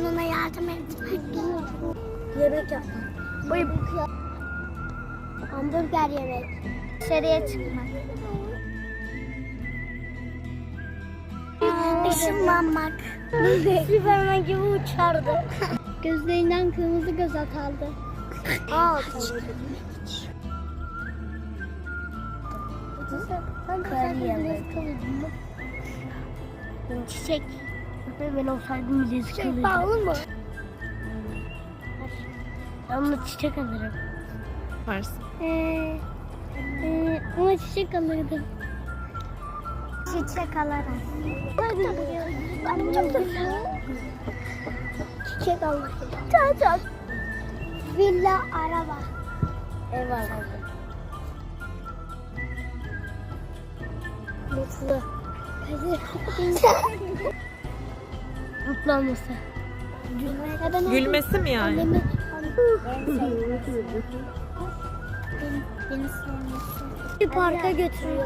Ona yardım etmek. Yemek yapmak. Hamburger yemek. Dışarıya çıkmak. Işınlanmak. Süperman gibi uçardı. Gözlerinden kırmızı göz atardı. Aa, Kariyer. Çiçek. Ben olsaydım bilezik Çiçek alırdım. pahalı mı? Ben ona çiçek alırım. Varsın. Ee, e, ama çiçek alırdım. Çiçek alırım. Çok güzel. Çiçek alırım. Çok çok. Villa, araba. Ev alırdım. Mutlu. Mutlu olması. Gülmesi. Gülmesi mi yani? Annemi. Beni, beni sevmesi. Bir parka götürüyor.